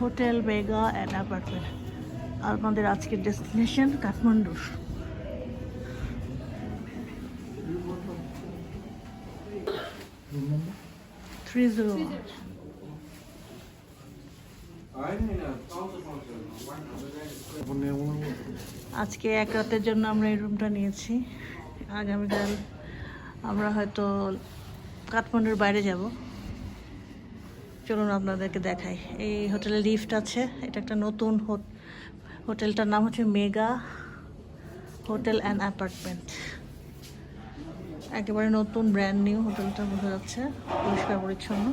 Hotel, mega and apartment আমাদের আজকের destination Kathmandu three আজকে এক রাতের জন্য আমরা এই রুমটা নিয়েছি। আগামীকাল আমরা হয়তো কাঠমান্ডুর বাইরে যাব। চলুন আপনাদেরকে দেখাই। এই হোটেলে লিফট আছে, এটা একটা নতুন হোট- হোটেলটার নাম হচ্ছে মেগা হোটেল অ্যান্ড অ্যাপার্টমেন্ট। একেবারে নতুন, ব্র্যান্ড নিউ হোটেলটা বোঝা যাচ্ছে, পরিষ্কার পরিচ্ছন্ন।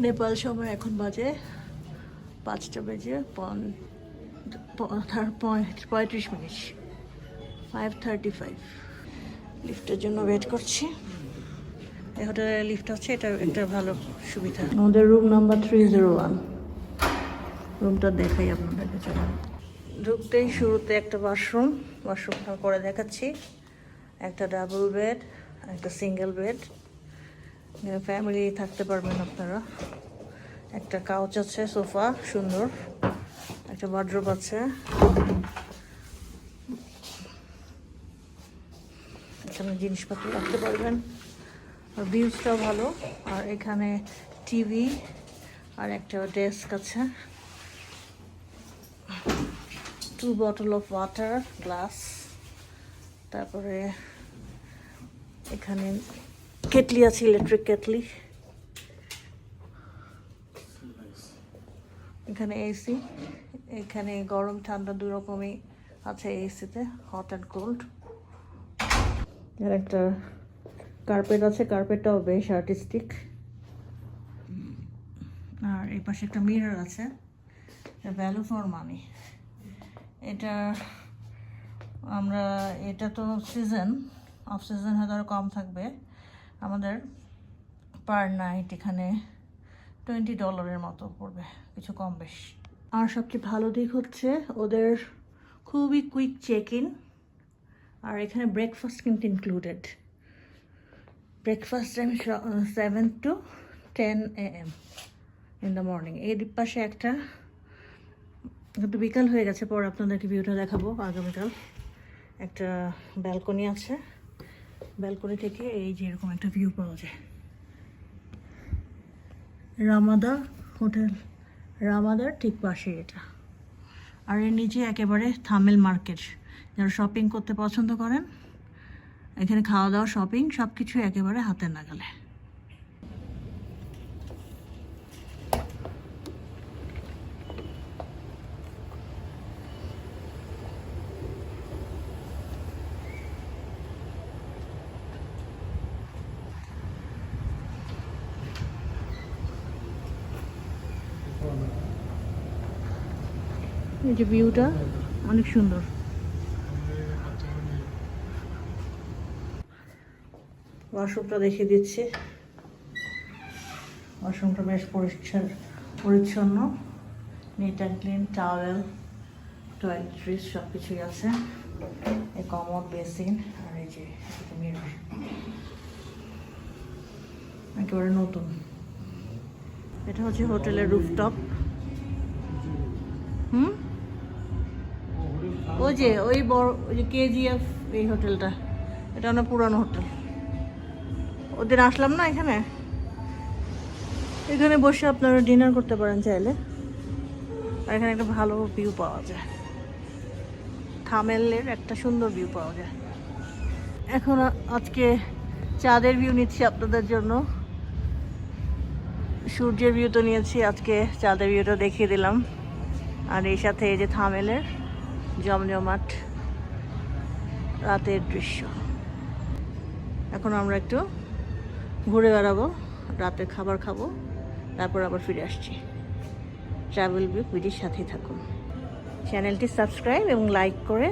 নেপাল সময় এখন বাজে পাঁচটা বেজে পঁয়ত্রিশ মিনিট ফাইভ থার্টি ফাইভ লিফটের জন্য ওয়েট করছি। এই হোটেলে লিফট আছে এটা একটা ভালো সুবিধা। আমাদের room number three zero one রুমটা দেখাই আপনাদেরকে চলুন ঢুকতেই শুরুতে একটা ওয়াশরুম ওয়াশরুমটা করে দেখাচ্ছি। একটা ডাবল বেড একটা সিঙ্গেল বেড ফ্যামিলি থাকতে পারবেন আপনারা। একটা কাউচ আছে সোফা সুন্দর। একটা ওয়ার্ড্রোব আছে। এখানে জিনিসপত্র রাখতে পারবেন। ভিউজটাও ভালো। আর এখানে টিভি আর একটা ডেস্ক আছে। Two bottle of water glass তারপরে এখানে কেটলি আছে ইলেকট্রিক কেটলি। এখানে এসি এখানে গরম, ঠান্ডা দু রকমই আছে এসিতে হট অ্যান্ড কোল্ড আর একটা কার্পেট আছে কার্পেটটাও বেশ আর্টিস্টিক আর এই পাশে একটা মিরর আছে ভ্যালু ফর মানি এটা আমরা এটা তো সিজন অফ সিজন হয়তো আরও কম থাকবে। আমাদের পার নাইট এখানে টোয়েন্টি ডলারের মতো পড়বে কিছু কম বেশ। আর সবচেয়ে ভালো দিক হচ্ছে ওদের খুবই কুইক চেক ইন আর এখানে ব্রেকফাস্ট কিন্তু included breakfast time seven to ten A M in the morning এই পাশে একটা কিন্তু বিকাল হয়ে গেছে, পর আপনাদেরকে ভিউটা দেখাবো আগামীকাল। একটা ব্যালকনি আছে। ব্যালকনি থেকে এই যে এরকম একটা ভিউ পাওয়া যায়। Ramada hotel. রামাদার ঠিক পাশে এটা। আর এর নিচে একেবারে থামেল মার্কেট। যারা শপিং করতে পছন্দ করেন এখানে খাওয়া দাওয়া শপিং সব কিছু একেবারে হাতের নাগালে। এই যে ভিউটা অনেক সুন্দর। ওয়াশরুমটা দেখিয়ে দিচ্ছি। ওয়াশরুমটা বেশ পরিষ্কার, পরিচ্ছন্ন neat and clean towel toiletries সব কিছুই আছে। এই কমোড বেসিন আর এই যে মিরর একেবারে নতুন। এটা হচ্ছে হোটেলের রুফটপ হুম? ওই যে, ওই বড়, ওই যে কেজিএফ এই হোটেলটা। এটা অনেক পুরানো হোটেল। ওদের আসলাম না এখানে? এখানে বসে আপনারা ডিনার করতে পারেন চাইলে। আর এখানে একটা ভালো ভিউ পাওয়া যায়। থামেলের একটা সুন্দর ভিউ পাওয়া যায়। এখন আজকে চাঁদের ভিউ নিচ্ছি আপনাদের জন্য। সূর্যের ভিউ তো নিয়েছি, আজকে চাঁদের ভিউটা দেখিয়ে দিলাম। আর এই সাথে এই যে থামেলের জমজমাট রাতের দৃশ্য। এখন আমরা একটু ঘুরে বেড়াবো, রাতে খাবার খাব, তারপর আবার ফিরে আসছি। ট্রাভেল উইডির সাথেই থাকুন। চ্যানেলটি সাবস্ক্রাইব এবং লাইক করে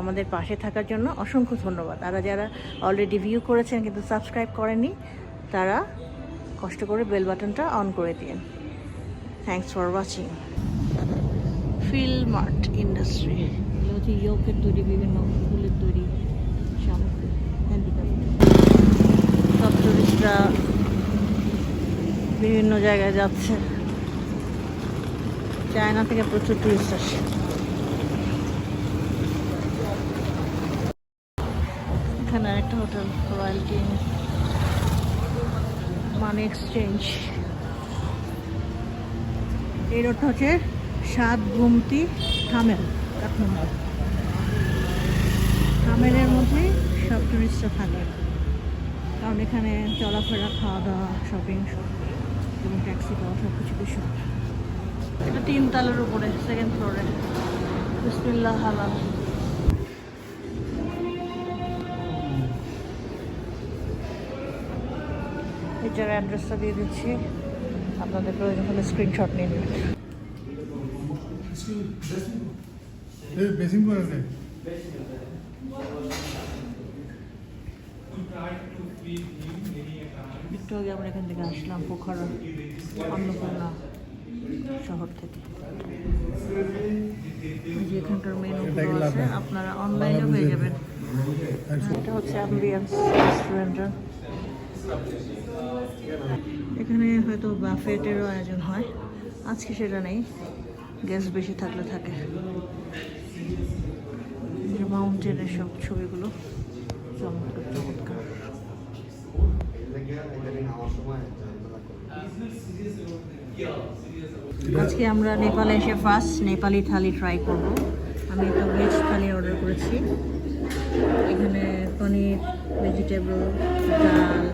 আমাদের পাশে থাকার জন্য অসংখ্য ধন্যবাদ। আর যারা অলরেডি ভিউ করেছেন কিন্তু সাবস্ক্রাইব করেনি তারা কষ্ট করে বেল বাটনটা অন করে দিন। থ্যাংকস ফর ওয়াচিং ফিল মার্ট ইন্ডাস্ট্রি হচ্ছে ইয়োকের তৈরি, বিভিন্ন ফুলের তৈরি। টুরিস্টরা বিভিন্ন জায়গায় যাচ্ছে। চায়না থেকে প্রচুর টুরিস্ট আসে। এখানে একটা হোটেল, রয়্যালটি মানি এক্সচেঞ্জ। এই রোডটা হচ্ছে সাত গুমতি থামেল, কাঠমান্ডু। থামেলের মধ্যে সব টুরিস্টরা থাকে। কারণ এখানে চলাফেরা খাওয়া দাওয়া শপিং এবং ট্যাক্সি পাওয়া সব কিছু কিছু এটা তিন তালের উপরে সেকেন্ড ফ্লোরে বিসমিল্লাহ হালাল। এই জায়গায় অ্যাড্রেসটা দিয়ে দিচ্ছি। আপনাদের প্রয়োজন হলে স্ক্রিনশট নিয়ে নেবেন। বেসিং করে নেই একটু আগে আমরা এখান থেকে আসলাম পোখরা অন্নপূর্ণা শহর থেকে। যে এখানকার মেনুগুলো আছে আপনারা অনলাইনে পেয়ে যাবেন। এটা হচ্ছে অ্যাম্বিয়েন্স রেস্টুরেন্টের এখানে হয়তো বাফেটেরও আয়োজন হয়। আজকে সেটা নেই গ্যাস বেশি থাকলে থাকে। মাউন্টেনের সব ছবিগুলো চমৎকার চমৎকার। আজকে আমরা নেপালে এসে ফার্স্ট নেপালি থালি ট্রাই করব। আমি একটা ভেজ থালি অর্ডার করেছি। এখানে পনির ভেজিটেবল ডাল,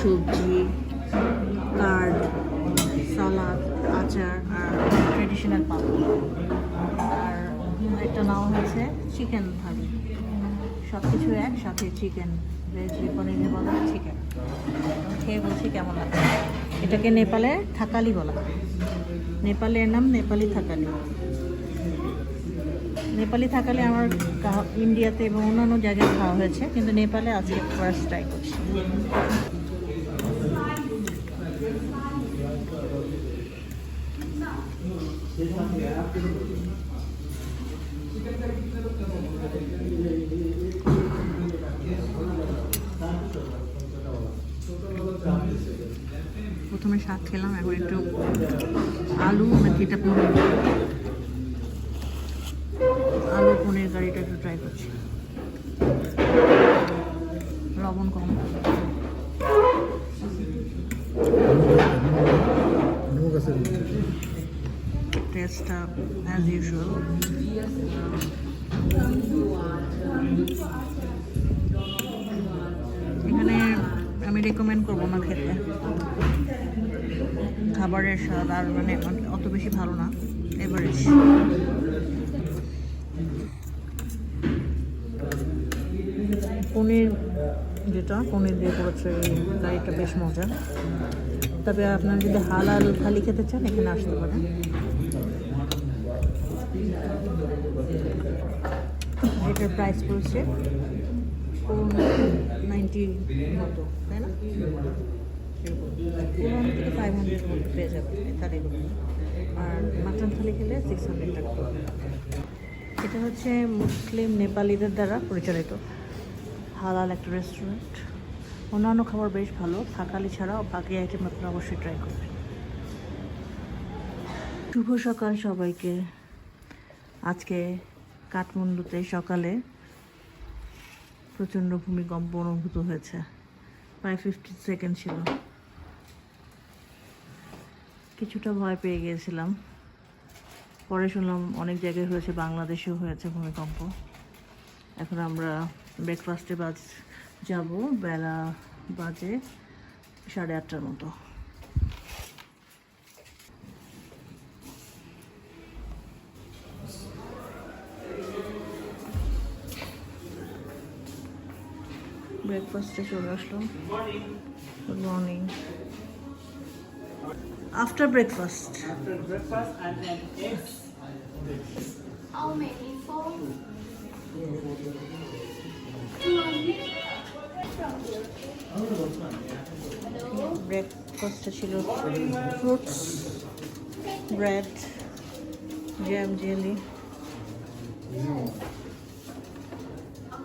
সবজি কার্ড সালাদ আচার আর ট্রেডিশনাল পাপড়। আর একটা নাম হয়েছে চিকেন থালি। সব কিছু এক সাথে চিকেন ভেজ পনিরের বলা চিকেন খেয়ে বলছি কেমন লাগছে? এটাকে নেপালে থাকালি বলা নেপালের নাম নেপালি থাকালি। নেপালি থাকালে আমার ইন্ডিয়াতে এবং অন্যান্য জায়গায় খাওয়া হয়েছে, কিন্তু নেপালে আজকে ফার্স্ট ট্রাই করছি। শাক খেলাম, এখন একটু আলু নাকি এটা পনির। আলু, পনির গাড়িটা একটু ট্রাই করছি। লবণ কম। অ্যাজ এখানে আমি রেকমেন্ড করব না খেতে। খাবারের স্বাদ আর মানে অত বেশি ভালো না এভারেজ পনির যেটা, পনির দিয়ে করেছে গাড়িটা বেশ মজা তবে আপনারা যদি হালাল থালি খেতে চান, এখানে আসতে পারেন। এটার প্রাইস পড়ছে নাইনটি মতো, তাই না? থেকে ফাইভ হান্ড্রেড মতো পেয়ে যাবেন এই থালিগুলো আর মাটন থালি খেলে সিক্স হান্ড্রেড টাকা এটা হচ্ছে মুসলিম নেপালিদের দ্বারা পরিচালিত। হালাল একটা রেস্টুরেন্ট অন্যান্য খাবার বেশ ভালো। থাকালি ছাড়াও বাকি আইটেম আপনারা অবশ্যই ট্রাই করবেন শুভ সকাল সবাইকে। আজকে কাঠমান্ডুতে সকালে প্রচণ্ড ভূমিকম্প অনুভূত হয়েছে। প্রায় ফিফটি সেকেন্ড ছিল। কিছুটা ভয় পেয়ে গিয়েছিলাম। পরে শুনলাম অনেক জায়গায় হয়েছে, বাংলাদেশেও হয়েছে ভূমিকম্প। এখন আমরা ব্রেকফাস্টে বাজ, যাব বেলা বাজে সাড়ে আটটার মতো। ব্রেকফাস্টে চলে আসলাম। Good morning After breakfast After breakfast and then eggs. How many? Four? ব্রেকফাস্টে ছিল fruits bread jam jelly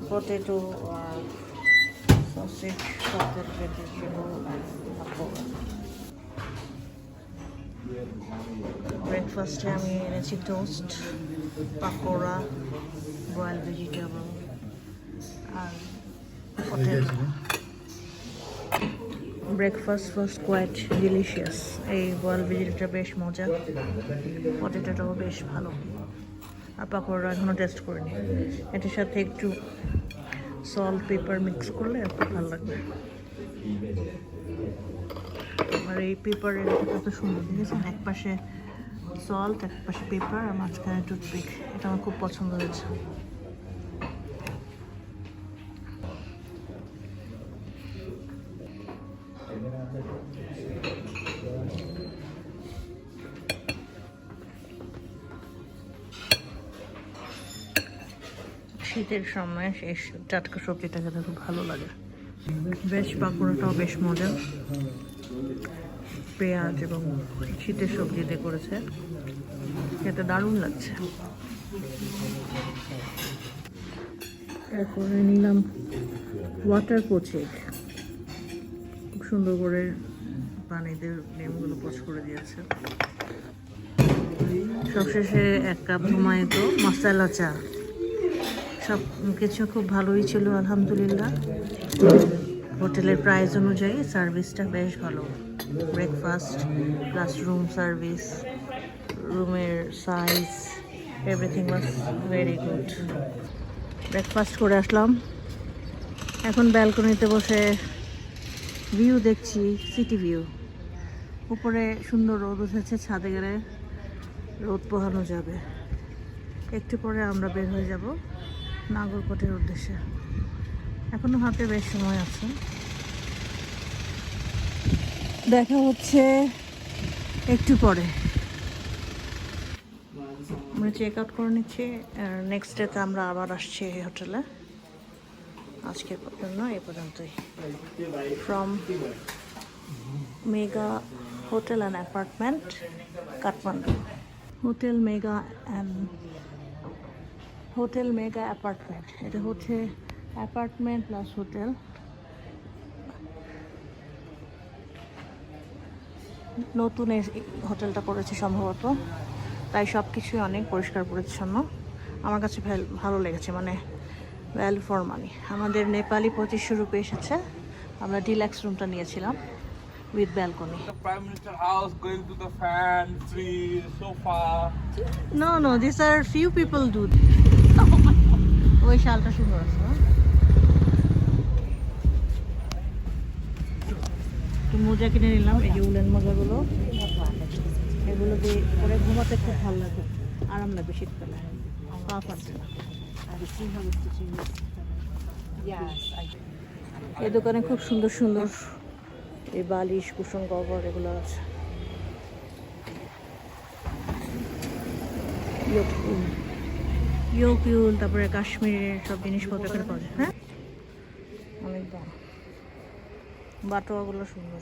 potato আর সসেজ সসেজ ভেজিটেবল ব্রেকফাস্টে আমি এনেছি টোস্ট পাকোড়া বয়েল ভেজিটেবল আর ব্রেকফাস্ট ওয়াজ কোয়াইট ডিলিশিয়াস এই বয়েল ভেজিটেবলটা বেশ মজা। পটেটোটাও বেশ ভালো। আর পাকোড়া এখনও টেস্ট করিনি। এটার সাথে একটু সল্ট পেপার মিক্স করলে খুব ভালো লাগবে। আর এই পেপারের কত সুন্দর দেখেছেন এক পাশে সল্ট এক পাশে পেপার আর মাঝখানে টুথপিক এটা আমার খুব পছন্দ হয়েছে। শীতের সময় শেষ টাটকা সবজিটা খেতে খুব ভালো লাগে। বেশ পাকোড়াটাও বেশ মজা পেঁয়াজ এবং শীতের সবজি দিয়ে করেছে। খেতে দারুণ লাগছে। এরপরে নিলাম ওয়াটার পোচেক খুব সুন্দর করে পানিতে লেমগুলো পোচ করে দিয়েছে। সবশেষে এক কাপ ধুমায়িত মশলা চা। সব কিছু খুব ভালোই ছিল, আলহামদুলিল্লাহ। হোটেলের প্রাইস অনুযায়ী সার্ভিসটা বেশ ভালো। ব্রেকফাস্ট প্লাস রুম সার্ভিস রুমের size everything was very good breakfast করে আসলাম। এখন ব্যালকনিতে বসে ভিউ দেখছি সিটি ভিউ উপরে সুন্দর রোদ উঠেছে ছাদে গেলে, রোদ পোহানো যাবে। একটু পরে আমরা বের হয়ে যাব নাগরকোটের উদ্দেশ্যে। এখনও হাতে বেশ সময় আছে। দেখা হচ্ছে একটু পরে। আমরা চেক আউট করে নিচ্ছি নেক্সট ডেতে আমরা আবার আসছি এই হোটেলে আজকের জন্য এই পর্যন্তই। From Mega hotel and apartment Kathmandu hotel Mega and hotel Mega apartment এটা হচ্ছে অ্যাপার্টমেন্ট প্লাস হোটেল নতুন এই হোটেলটা করেছে সম্ভবত। তাই সব কিছুই অনেক পরিষ্কার পরিচ্ছন্ন। আমার কাছে ভাল- ভালো লেগেছে মানে ভ্যালু ফর মানি। আমাদের নেপালি পঁচিশশো রুপি এসেছে। আমরা ডিল্যাক্স রুমটা নিয়েছিলাম with balcony. The Prime Minister house going to the fan, tree, sofa. No no this are few people do ওই শালটা সুন্দর আছে একটু মোজা কিনে নিলাম, এই যে উলেন মোজাগুলো। এগুলো দিয়ে পরে ঘুমাতে খুব ভালো লাগে, আরাম লাগবে শীতকালে। পা ফাটছে না। এই দোকানে খুব সুন্দর সুন্দর এই বালিশ কুশন কভার এগুলো আছে। তারপরে কাশ্মীরের সব জিনিসপত্র এখানে পাওয়া যায় হ্যাঁ? অনেক দাম বাটোয়াগুলো সুন্দর।